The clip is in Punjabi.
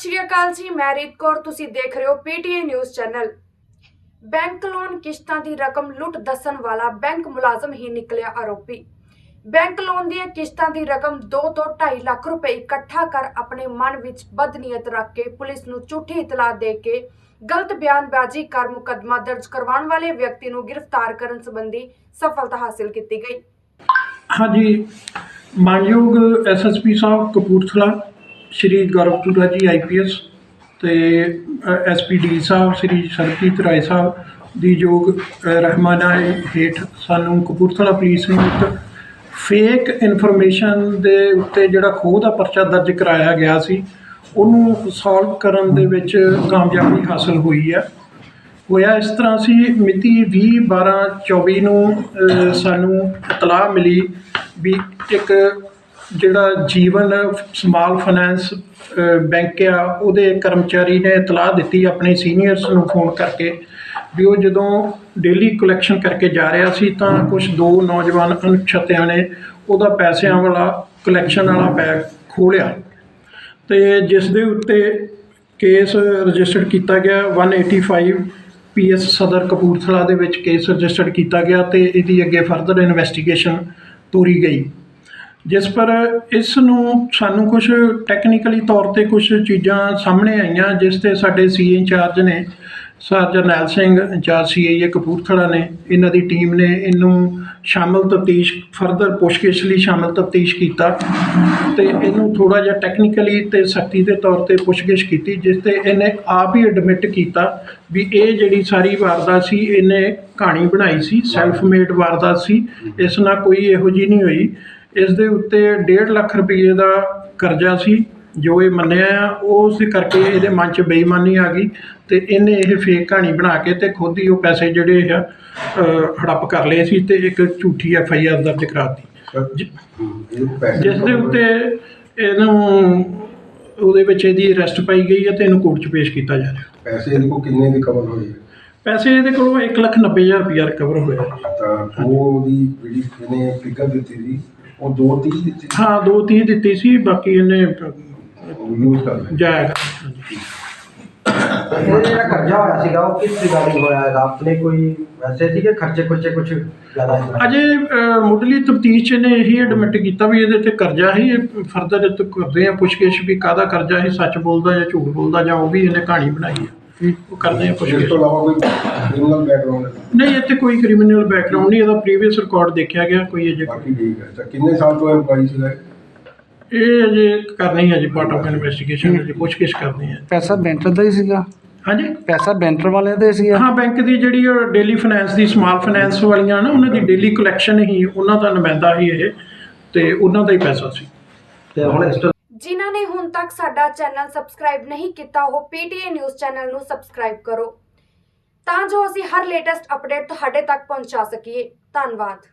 ਸਤਿ ਸ਼੍ਰੀ ਅਕਾਲ ਜੀ, ਮੈਂ ਰੀਤ ਤੁਸੀਂ ਦੇਖ ਰਹੇ ਹੋ PTA news channel. Bank loan ਕਿਸ਼ਤਾਂ ਦੀ ਰਕਮ ਲੁੱਟ ਦੱਸਣ ਵਾਲਾ ਬੈਂਕ ਮੁਲਾਜ਼ਮ ਹੀ ਨਿਕਲਿਆ ਆਰੋਪੀ। ਬੈਂਕ ਲੋਨ ਦੀਆਂ ਕਿਸ਼ਤਾਂ ਦੀ ਰਕਮ 2 ਤੋਂ 2.5 ਲੱਖ ਰੁਪਏ ਇਕੱਠਾ ਕਰ ਆਪਣੇ ਮਨ ਵਿੱਚ ਬਦਨੀਅਤ ਰੱਖ ਕੇ ਪੁਲਿਸ ਨੂੰ ਝੂਠੀ ਇਤਲਾਹ ਦੇ ਕੇ ਗਲਤ ਬਿਆਨਬਾਜ਼ੀ ਕਰ ਮੁਕਦਮਾ ਦਰਜ ਕਰਵਾਉਣ ਵਾਲੇ ਵਿਅਕਤੀ ਨੂੰ ਗ੍ਰਿਫਤਾਰ ਕਰਨ ਸੰਬੰਧੀ ਸਫਲਤਾ ਹਾਸਲ ਕੀਤੀ ਗਈ। ਹਾਂਜੀ, ਮਾਨਯੋਗ ਐਸਐਸਪੀ ਸਾਹਿਬ ਕਪੂਰਥਲਾ ਸ਼੍ਰੀ ਗੌਰਵਪੁਰਾ ਜੀ ਆਈਪੀਐਸ ਤੇ ਐਸਪੀਡੀ ਸਾਹਿਬ, ਸ਼੍ਰੀ ਸਰਬਜੀਤ ਰਾਏ ਸਾਹਿਬ ਦੀ ਯੋਗ ਰਹਿਮਾਨਾ ਹੇਠ ਸਾਨੂੰ ਕਪੂਰਥਲਾ ਪੁਲਿਸ ਨੂੰ ਇੱਕ ਫੇਕ ਇਨਫੋਰਮੇਸ਼ਨ ਦੇ ਉੱਤੇ ਜਿਹੜਾ ਖੋਹ ਦਾ ਪਰਚਾ ਦਰਜ ਕਰਾਇਆ ਗਿਆ ਸੀ, ਉਹਨੂੰ ਸੋਲਵ ਕਰਨ ਦੇ ਵਿੱਚ ਕਾਮਯਾਬੀ ਹਾਸਲ ਹੋਈ ਹੈ। ਹੋਇਆ ਇਸ ਤਰ੍ਹਾਂ ਸੀ, ਮਿਤੀ 20 12 24 ਨੂੰ ਸਾਨੂੰ ਇਤਲਾਹ ਮਿਲੀ ਵੀ ਇੱਕ ਜਿਹੜਾ ਜੀਵਨ ਸਮਾਲ ਫਾਈਨੈਂਸ ਬੈਂਕ ਆ ਉਹਦੇ ਕਰਮਚਾਰੀ ਨੇ ਇਤਲਾਹ ਦਿੱਤੀ ਆਪਣੇ ਸੀਨੀਅਰਸ ਨੂੰ ਫੋਨ ਕਰਕੇ ਵੀ ਉਹ ਜਦੋਂ ਡੇਲੀ ਕਲੈਕਸ਼ਨ ਕਰਕੇ ਜਾ ਰਿਹਾ ਸੀ ਤਾਂ ਕੁਝ ਦੋ ਨੌਜਵਾਨ ਅਣਪਛਾਤਿਆਂ ਨੇ ਉਹਦਾ ਪੈਸਿਆਂ ਵਾਲਾ ਕਲੈਕਸ਼ਨ ਵਾਲਾ ਬੈਗ ਖੋਲਿਆ ਤੇ ਜਿਸ ਦੇ ਉੱਤੇ ਕੇਸ ਰਜਿਸਟਰਡ ਕੀਤਾ ਗਿਆ 185 ਪੀਐਸ ਸਦਰ ਕਪੂਰਥਲਾ ਦੇ ਵਿੱਚ ਕੇਸ ਰਜਿਸਟਰਡ ਕੀਤਾ ਗਿਆ ਤੇ ਇਹਦੀ ਅੱਗੇ ਫਰਦਰ ਇਨਵੈਸਟੀਗੇਸ਼ਨ ਤੋਰੀ ਗਈ। ਜਿਸ ਪਰ ਇਸ ਨੂੰ ਸਾਨੂੰ ਕੁਝ ਟੈਕਨੀਕਲੀ ਤੌਰ ਤੇ ਕੁਝ ਚੀਜ਼ਾਂ ਸਾਹਮਣੇ ਆਈਆਂ, ਜਿਸ ਤੇ ਸਾਡੇ ਸੀਏ ਇੰਚਾਰਜ ਨੇ sir Jarnail Singh incharge CA Kapurthala ਨੇ, ਇਹਨਾਂ ਦੀ ਟੀਮ ਨੇ ਇਹਨੂੰ ਸ਼ਾਮਲ ਤਫਤੀਸ਼ ਫਰਦਰ ਪੁੱਛਗਿੱਛ ਲਈ ਸ਼ਾਮਲ ਤਫਤੀਸ਼ ਕੀਤਾ ਤੇ ਇਹਨੂੰ ਥੋੜਾ ਜਿਹਾ ਟੈਕਨੀਕਲੀ ਤੇ ਸਖਤੀ ਦੇ ਤੌਰ ਤੇ ਪੁੱਛਗਿੱਛ ਕੀਤੀ, ਜਿਸ ਤੇ ਇਹਨੇ ਆਪ ਹੀ ਐਡਮਿਟ ਕੀਤਾ ਵੀ ਇਹ ਜਿਹੜੀ ਸਾਰੀ ਵਾਰਦਾਤ ਸੀ, ਇਹਨੇ ਕਹਾਣੀ ਬਣਾਈ ਸੀ ਸੈਲਫ ਮੇਡ ਵਾਰਦਾਤ ਸੀ, ਇਸ ਨਾਲ ਕੋਈ ਇਹੋ ਜਿਹੀ ਨਹੀਂ ਹੋਈ। ਇਸ ਦੇ ਉੱਤੇ 1.5 ਲੱਖ ਰੁਪਏ ਦਾ ਕਰਜ਼ਾ ਸੀ ਜੋ ਇਹ ਮੰਨਿਆ ਆ ਉਸ ਦੇ ਕਰਕੇ ਇਹਦੇ ਮਨ 'ਚ ਬੇਈਮਾਨੀ ਆ ਗਈ ਤੇ ਇਹਨੇ ਇਹ ਫੇਕ ਕਹਾਣੀ ਬਣਾ ਕੇ ਤੇ ਖੁਦ ਹੀ ਉਹ ਪੈਸੇ ਜਿਹੜੇ ਆ ਹੜੱਪ ਕਰ ਲਏ ਸੀ ਤੇ ਇੱਕ ਝੂਠੀ ਐਫ ਆਈ ਆਰ ਦਰਜ ਕਰਾਤੀ ਜਿਸ ਦੇ ਉੱਤੇ ਇਹਨੂੰ ਉਹਦੇ ਵਿੱਚ ਇਹਦੀ ਅਰੈਸਟ ਪਾਈ ਗਈ ਹੈ ਤੇ ਇਹਨੂੰ ਕੋਰਟ 'ਚ ਪੇਸ਼ ਕੀਤਾ ਜਾ ਰਿਹਾ। ਪੈਸੇ ਇਹਦੇ ਕੋਲ ਕਿੰਨੇ ਰਿਕਵਰ ਹੋਏ? ਪੈਸੇ ਇਹਦੇ ਕੋਲੋਂ 1,90,000 ਰੁਪਇਆ ਰਿਕਵਰ ਹੋਇਆ। ਤਾਂ ਉਹ ਦੀ ਜਿਹੜੀ ਇਹਨੇ ਫਿਗਰ ਦਿੱਤੀ ਸੀ ਉਹ 230 ਦਿੱਤੀ। ਹਾਂ 230 ਦਿੱਤੀ ਸੀ ਬਾਕੀ ਇਹਨੇ ਯੂਜ਼ ਕਰ ਲਿਆ ਜਾਇਆ ਕਰ। ਹਾਂਜੀ ਇਹ ਜਿਹੜਾ ਕਰਜ਼ਾ ਹੋਇਆ ਸੀਗਾ ਉਹ ਕਿਸ ਰਿਗਾਰਡਿੰਗ ਹੋਇਆ ਹੈਗਾ ਆਪਣੇ ਕੋਈ ਵੈਸੇ ਸੀਗੇ ਖਰਚੇ ਖੁਰਚੇ ਕੁਝ ਜ਼ਿਆਦਾ ਸੀ? ਅਜੇ ਅ, ਮੁੱਢਲੀ ਤਫਤੀਸ਼ ਚ ਨੇ ਇਹੀ ਐਡਮਿਟ ਕੀਤਾ ਵੀ ਇਹਦੇ ਤੇ ਕਰਜ਼ਾ ਹੀ ਫਰਦਰ ਇਹ ਤੋਂ ਕਰਦੇ ਆ ਪੁੱਛਗਿੱਛ ਵੀ ਕਾਹਦਾ ਕਰਜ਼ਾ ਹੈ ਸੱਚ ਬੋਲਦਾ ਜਾਂ ਝੂਠ ਬੋਲਦਾ ਜਾਂ ਉਹ ਵੀ ਇਹਨੇ ਕਹਾਣੀ ਬਣਾਈ ਹੈ ਉਹ ਕਰਦੇ ਆ ਇਸ ਪੁੱਛਗਿੱਛ ਤੋਂ ਇਲਾਵਾ ਕੋਈ ਕ੍ਰਿਮੀਨਲ ਬੈਕਗ੍ਰਾਉਂਡ ਨਹੀਂ ਇੱਥੇ ਕੋਈ ਕ੍ਰਿਮੀਨਲ ਬੈਕਗ੍ਰਾਉਂਡ ਨਹੀਂ ਇਹਦਾ ਪ੍ਰੀਵੀਅਸ ਰਿਕਾਰਡ ਦੇਖਿਆ ਗਿਆ ਕੋਈ ਅਜੇ ਬਾਕੀ ਠੀਕ ਹੈ। ਤਾਂ ਕਿੰਨੇ ਸਾਲ ਤੋਂ EMPLOYEE ਸੀਗਾ ਇਹ? ਇਹ ਅਜੇ ਕਰਨੀ ਹੈ ਜੀ ਪਾਰਟ ਆਫ ਇਨਵੈਸਟੀਗੇਸ਼ਨ ਅਜੇ ਪੁੱਛਗਿੱਛ ਕਰਨੀ ਹੈ ਪੈਸਾ ਬੈਂਟਰ ਦਾ ਹੀ ਸੀਗਾ? ਹਾਂਜੀ? ਪੈਸਾ ਬੈਂਟਰ ਵਾਲਿਆਂ ਦਾ ਹੀ ਸੀਗਾ? ਹਾਂ ਬੈਂਕ ਦੀ ਜਿਹੜੀ ਡੇਲੀ ਫਾਈਨੈਂਸ ਦੀ ਸਮਾਲ ਫਾਈਨੈਂਸ ਵਾਲੀਆਂ ਨਾ ਉਹਨਾਂ ਦੀ ਡੇਲੀ ਕਲੈਕਸ਼ਨ ਹੀ ਉਹਨਾਂ ਦਾ ਨੁਮਾਇੰਦਾ ਹੀ ਇਹ ਤੇ ਉਹਨਾਂ ਦਾ ਹੀ ਪੈਸਾ ਸੀ। ਤੇ ਹੁਣ ਇਸ ਤੋਂ ਜਿਨ੍ਹਾਂ ਨੇ ਹੁਣ ਤੱਕ ਸਾਡਾ ਚੈਨਲ ਸਬਸਕ੍ਰਾਈਬ ਨਹੀਂ ਕੀਤਾ, ਉਹ ਪੀਟੀਏ ਨਿਊਜ਼ ਚੈਨਲ ਨੂੰ ਸਬਸਕ੍ਰਾਈਬ ਕਰੋ। ਤਾਂ ਜੋ ਅਸੀਂ ਹਰ ਲੇਟੈਸਟ ਅਪਡੇਟ ਤੁਹਾਡੇ ਤੱਕ ਪਹੁੰਚਾ ਸਕੀਏ। ਧੰਨਵਾਦ।